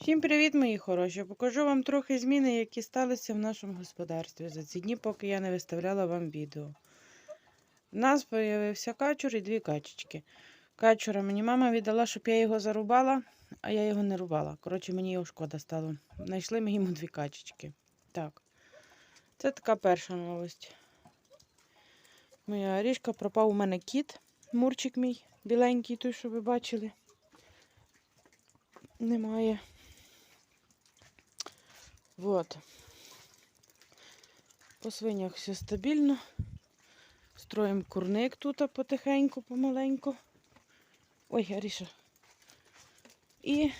Всім привіт, мої хороші! Покажу вам трохи зміни, які сталися в нашому господарстві за ці дні, поки я не виставляла вам відео. У нас з'явився качур і дві качечки. Качура мені мама віддала, щоб я його зарубала, а я його не рубала. Коротше, мені його шкода стало. Знайшли ми йому дві качечки. Так. Це така перша новость. Моя ріжка пропав у мене кіт, мурчик мій, біленький, той, що ви бачили. Немає. Вот. По свинях все стабільно. Строїмо курник тут потихеньку, помаленьку. Ой, Аріша. І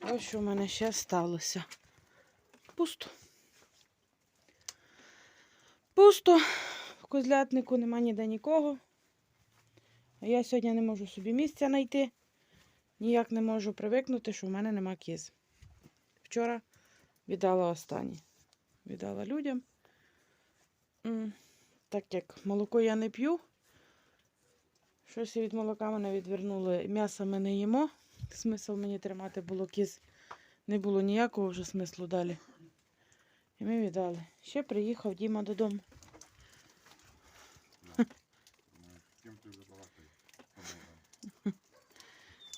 ось що в мене ще сталося. Пусто. Пусто. В козлятнику нема ніде нікого. А я сьогодні не можу собі місця знайти. Ніяк не можу привикнути, що в мене нема кіз. Вчора віддала останні. Віддала людям. Так як молоко я не п'ю. Щось від молока мене відвернули. М'ясо ми не їмо. Смисл мені тримати було кіз. Не було ніякого вже смислу далі. І ми віддали. Ще приїхав Діма додому.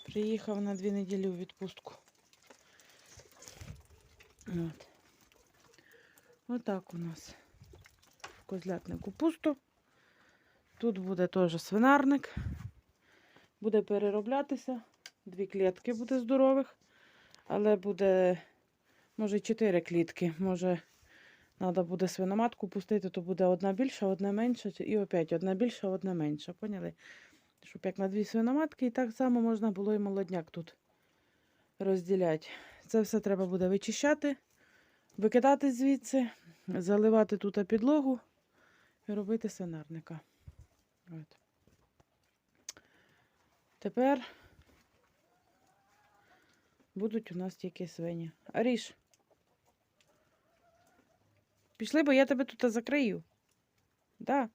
Приїхав на дві неділі у відпустку. От. Отак у нас в козлятнику пусто. Тут буде теж свинарник. Буде перероблятися. Дві клітки буде здорових. Але буде, може, чотири клітки. Може, треба буде свиноматку пустити, то буде одна більша, одна менша. І опять одна більша, одна менша. Поняли? Щоб як на дві свиноматки, і так само можна було і молодняк тут розділяти. Це все треба буде вичищати, викидати звідси, заливати тут підлогу і робити свинарника. От. Тепер будуть у нас тільки свині. Аріш. Пішли, бо я тебе тут закрию. Да.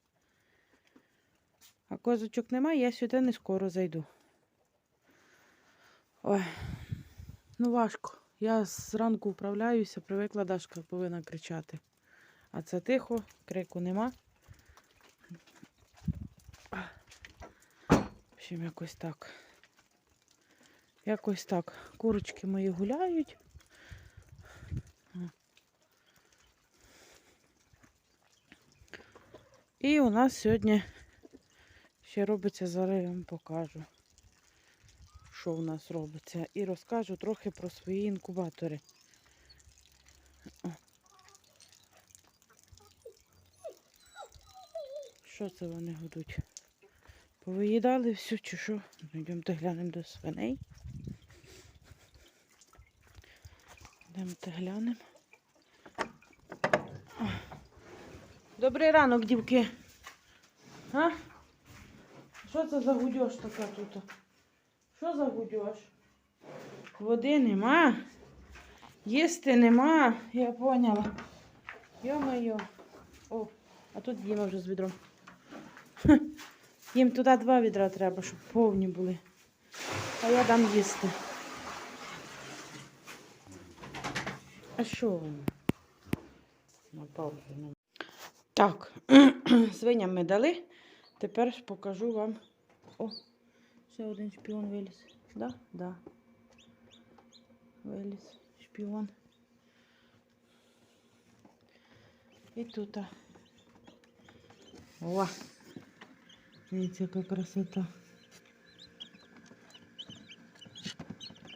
А козочок немає, я сюди не скоро зайду. Ой, ну важко. Я зранку вправляюся, привикла Дашка повинна кричати. А це тихо, крику нема. В общем, якось так. Якось так. Курочки мої гуляють. І у нас сьогодні ще робиться, зараз я вам покажу, що у нас робиться. І розкажу трохи про свої інкубатори. Що це вони гудуть? Повиїдали всю чи що? Йдемте глянемо до свиней. Йдемте глянемо. Добрий ранок, дівки. А? Що це за гудьош така тут? Що за гудьош? Води нема. Їсти нема. Я поняла. Йо-моє. О, а тут Діма вже з відром. Їм туди два відра треба, щоб повні були. А я дам їсти. А що воно? Так, свиням ми дали. Тепер покажу вам. О, ще один шпіон виліз. Да? Да. Виліз шпіон. І тут. О! Дивіться, яка красота.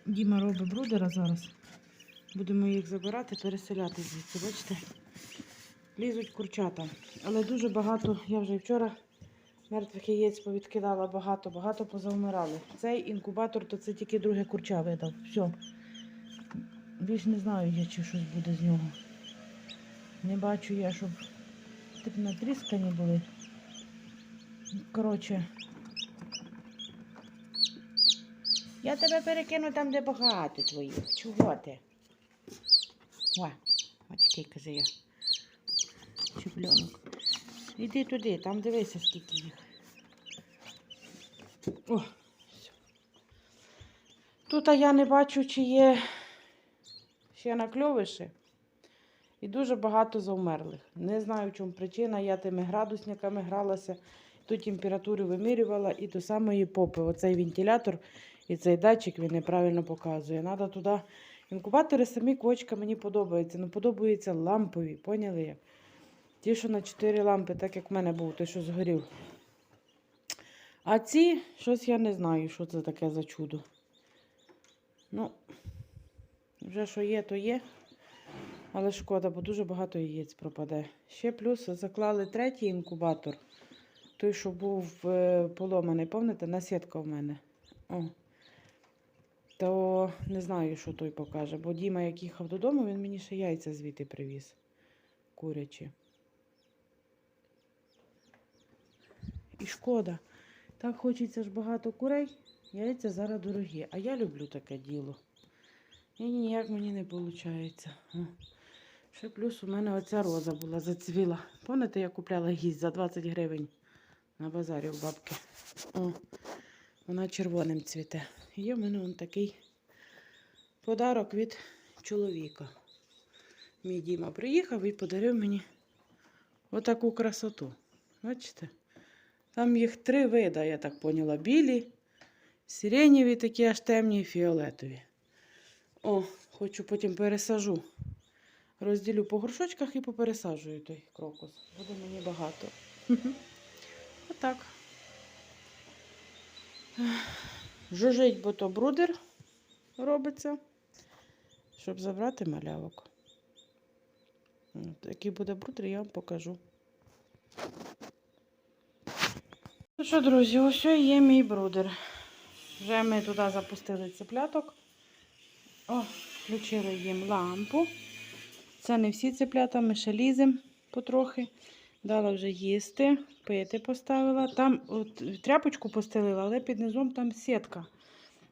Діма робить брудера зараз. Будемо їх забирати, переселяти звідси, бачите? Лізуть курчата. Але дуже багато, я вже вчора мертвих яєць повідкидала багато, багато позавмирали. Цей інкубатор, то це тільки друге курча видав. Все. Більш не знаю я, чи щось буде з нього. Не бачу я, щоб тип натріскані були. Коротше. Я тебе перекину там, де багато твоїх. Чого ти? О, от такий каже я. Чеплянок. Іди туди, там дивися, скільки їх. О, все. Тут я не бачу, чи є ще накльовиші. І дуже багато завмерлих. Не знаю, в чому причина. Я тими градусниками гралася, ту температуру вимірювала і до самої попи. Оцей вентилятор і цей датчик він неправильно показує. Надо туди. Інкубатори самі квочка мені подобаються. Ну подобаються лампові, поняли як? Ті, що на 4 лампи, так як в мене був, той, що згорів. А ці, щось я не знаю, що це таке за чудо. Ну, вже що є, то є. Але шкода, бо дуже багато яєць пропаде. Ще плюс заклали третій інкубатор. Той, що був е, поломаний, пам'ятаєте, насітка в мене. О. То не знаю, що той покаже. Бо Діма, як їхав додому, він мені ще яйця звідти привіз. Курячі. Шкода. Так хочеться ж багато курей. Яйця зараз дорогі. А я люблю таке діло. І ніяк мені не виходить. Ще плюс у мене оця роза була зацвіла. Пам'ятаєте, я купляла гість за 20 гривень на базарі у бабки. О, вона червоним цвіте. Є в мене такий подарок від чоловіка. Мій Діма приїхав і подарив мені отаку красоту. Бачите? Там їх три вида, я так поняла. Білі, сиренєві такі аж темні і фіолетові. О, хочу потім пересажу. Розділю по горшочках і попересаджую той крокус. Буде мені багато. Отак. Жужить, бо то брудер робиться, щоб забрати малявок. Який буде брудер, я вам покажу. Що, друзі, ось є мій брудер. Вже ми туди запустили цепляток. О, включили їм лампу. Це не всі цеплята, ми ще ліземо потрохи. Дала вже їсти, пити поставила. Там от, тряпочку постелила, але під низом там сітка.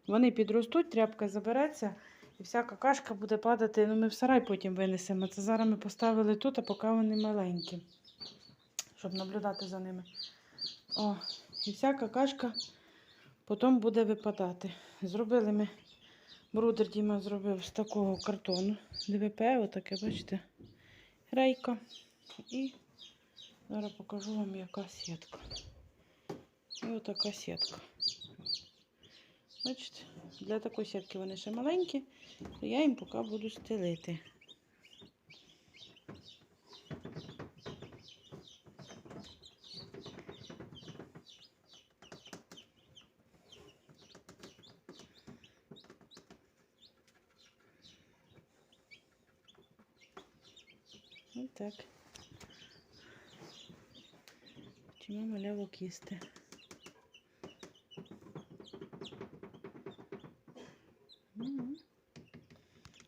Вони підростуть, тряпка забереться і вся какашка буде падати. Ну, ми в сарай потім винесемо. Це зараз ми поставили тут, а поки вони маленькі, щоб наблюдати за ними. О, і вся какашка потім буде випадати. Зробили ми, брудер Діма зробив з такого картону. ДВП, отаке, бачите, рейка. І зараз покажу вам, яка сітка. І отака сітка. Бачите, для такої сітки вони ще маленькі, то я їм поки буду стелити. Ось так. Чому малявок їсти.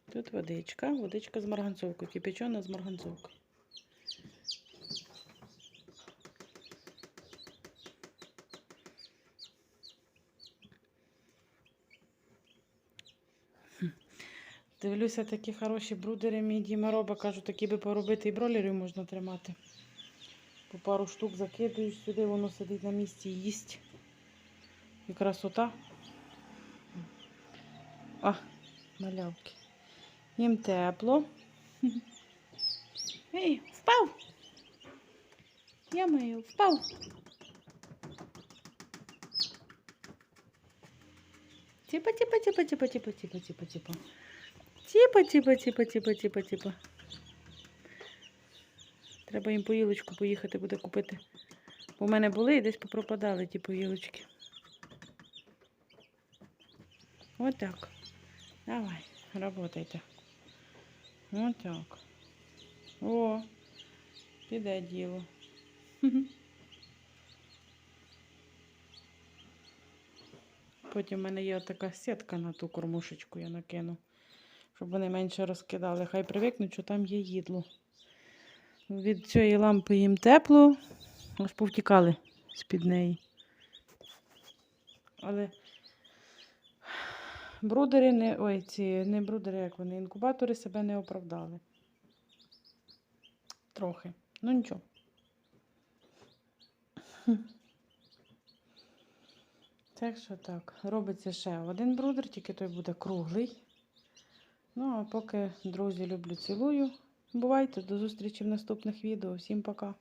Тут водичка, водичка з марганцовкою, кипячена з марганцовкою. Дивлюся, такі хороші брудери мій Діма робить. Кажу, такі би поробити і бролерів можна тримати. По пару штук закидуєш сюди, воно сидить на місці і їсть. І красота. А, малявки. Їм тепло. Ей, впав. Я маю, впав. Типа, типа, типа, типа, типа, типа, типа, типа. Типа, типа, типа, типа, типа, типа. Треба їм поїлочку поїхати буде купити. В мене були і десь попропадали ті поїлочки. Отак. Давай, работайте. Отак. О, піде діло. Потім в мене є така сітка на ту кормушечку, я накину, щоб вони менше розкидали. Хай привикнуть, що там є їдло. Від цієї лампи їм тепло, аж повтікали з-під неї. Але брудери не. Ой, ці не брудери, як вони, інкубатори себе не оправдали. Трохи. Ну нічого. Так що так, робиться ще один брудер, тільки той буде круглий. Ну, а поки, друзі, люблю, цілую. Бувайте, до зустрічі в наступних відео. Всім пока.